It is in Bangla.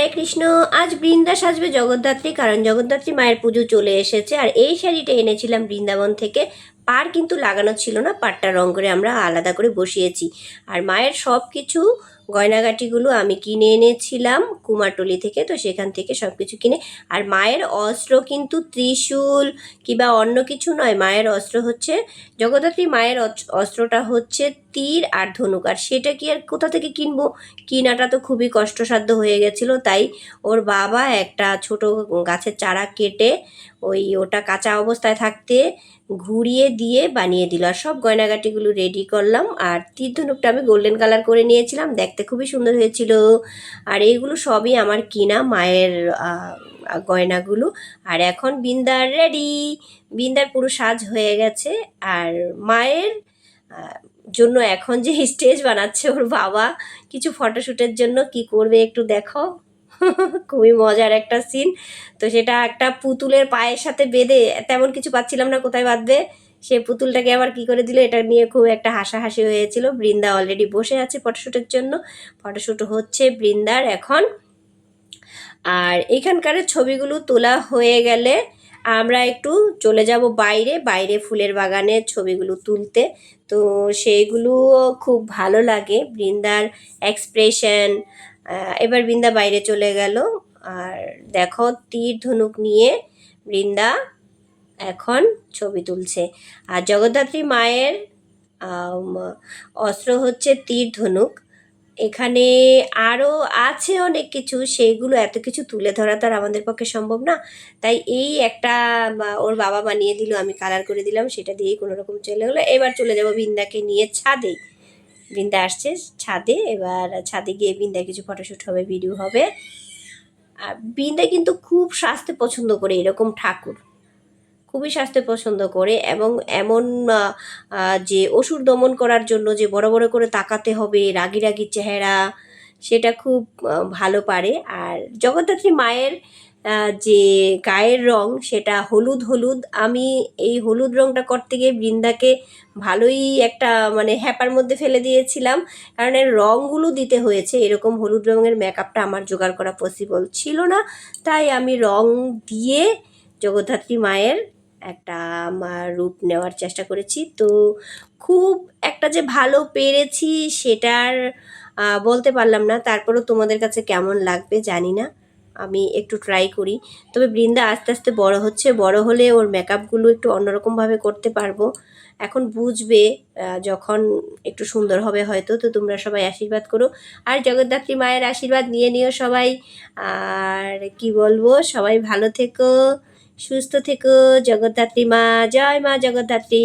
হরে কৃষ্ণ, আজ বৃন্দা সাজবে জগদ্ধাত্রী, কারণ জগদ্ধাত্রী মায়ের পুজো চলে এসেছে। আর এই শাড়িটা এনেছিলাম বৃন্দাবন থেকে। পার কিন্তু লাগানো ছিল না পাটটা রং করে আমরা আলাদা করে বসিয়েছি। আর মায়ের সব কিছু গয়নাগাটিগুলো আমি কিনে এনেছিলাম কুমারটলি থেকে, তো সেখান থেকে সব কিছু কিনে। আর মায়ের অস্ত্র কিন্তু ত্রিশূল কিংবা অন্য কিছু নয়, মায়ের অস্ত্র হচ্ছে, জগদ্ধাত্রী মায়ের অস্ত্রটা হচ্ছে তীর আর ধনুক। আর সেটা কি আর কোথা থেকে কিনবো? কিনাটা তো খুবই কষ্টসাধ্য হয়ে গেছিল, তাই ওর বাবা একটা ছোট গাছের চারা কেটে ওই ওটা কাঁচা অবস্থায় থাকতে ঘুরিয়ে দিয়ে বানিয়ে দিল। আর সব গয়নাগাটিগুলো রেডি করলাম। আর তীর ধনুকটা আমি গোল্ডেন কালার করে নিয়েছিলাম। দেখতে খুবই সুন্দর হয়েছিল। আর এইগুলো সবই আমার কিনা মায়ের গয়নাগুলো। আর এখন বিন্দার রেডি বিন্দার পুরো সাজ হয়ে গেছে। আর মায়ের জন্য এখন যে স্টেজ বানাচ্ছে ওর বাবা, কিছু ফটোশ্যুটের জন্য কি করবে একটু দেখো খুবই মজার একটা সিন তো সেটা একটা পুতুলের পায়ের সাথে বেঁধে তেমন কিছু পাচ্ছিলাম না, কোথায় বাঁধবে? সে পুতুলটাকে আবার কি করে দিল, এটা নিয়ে খুব একটা হাসাহাসি হয়েছিল। বৃন্দা অলরেডি বসে আছে ফটোশ্যুটের জন্য। ফটোশ্যুট হচ্ছে বৃন্দার এখন। আর এখানকার ছবিগুলো তোলা হয়ে গেলে আমরা একটু চলে যাব বাইরে বাইরে ফুলের বাগানের ছবিগুলো তুলতে। তো সেইগুলো খুব ভালো লাগে। বৃন্দার এক্সপ্রেশন এবার বৃন্দা বাইরে চলে গেল। আর দেখো, তীর ধনুক নিয়ে বৃন্দা এখন ছবি তুলছে। আর জগদ্ধাত্রী মায়ের অস্ত্র হচ্ছে তীর ধনুক। এখানে আরও আছে অনেক কিছু, সেইগুলো এত কিছু তুলে ধরা তো আর আমাদের পক্ষে সম্ভব না। তাই এই একটা, বা, ওর বাবা বানিয়ে দিল, আমি কালার করে দিলাম, সেটা দিয়েই কোনো রকম চলে গেলো। এবার চলে যাব বৃন্দাকে নিয়ে ছাদে। বৃন্দা আসছে ছাদে। এবার ছাদে গিয়ে বৃন্দা কিছু ফটোশ্যুট হবে ভিডিও হবে। আর বৃন্দা কিন্তু খুব সাজতে পছন্দ করে এরকম ঠাকুর। খুবই সাজতে পছন্দ করে এবং এমন যে অসুর দমন করার জন্য যে বড় বড় করে তাকাতে হবে, রাগি রাগি চেহারা, সেটা খুব ভালো পারে। আর জগদ্ধাত্রী মায়ের যে গায়ের রং সেটা হলুদ হলুদ। আমি এই হলুদ রংটা করতে গিয়ে বৃন্দাকে ভালোই একটা মানে হ্যাপার মধ্যে ফেলে দিয়েছিলাম। কারণ এর রঙগুলো দিতে হয়েছে। এরকম হলুদ রঙের মেকআপটা আমার জোগাড় করা পসিবল ছিল না। তাই আমি রং দিয়ে জগদ্ধাত্রী মায়ের একটা আমার রূপ নেওয়ার চেষ্টা করেছি। তো খুব একটা যে ভালো পেরেছি সেটার বলতে পারলাম না। তারপরেও তোমাদের কাছে কেমন লাগবে জানি না। আমি একটু ট্রাই করি। তবে বৃন্দা আস্তে আস্তে বড় হচ্ছে। বড় হলে ওর মেকআপগুলো একটু অন্যরকমভাবে করতে পারব। এখন বুঝবে যখন একটু সুন্দর হবে হয়তো। তো তোমরা সবাই আশীর্বাদ করো। আর জগদ্ধাত্রী মায়ের আশীর্বাদ নিয়ে নিও সবাই। আর কি বলব, সবাই ভালো থেকো, সুস্থ থেকো। জগদ্ধাত্রী মা, জয় মা জগদ্ধাত্রী।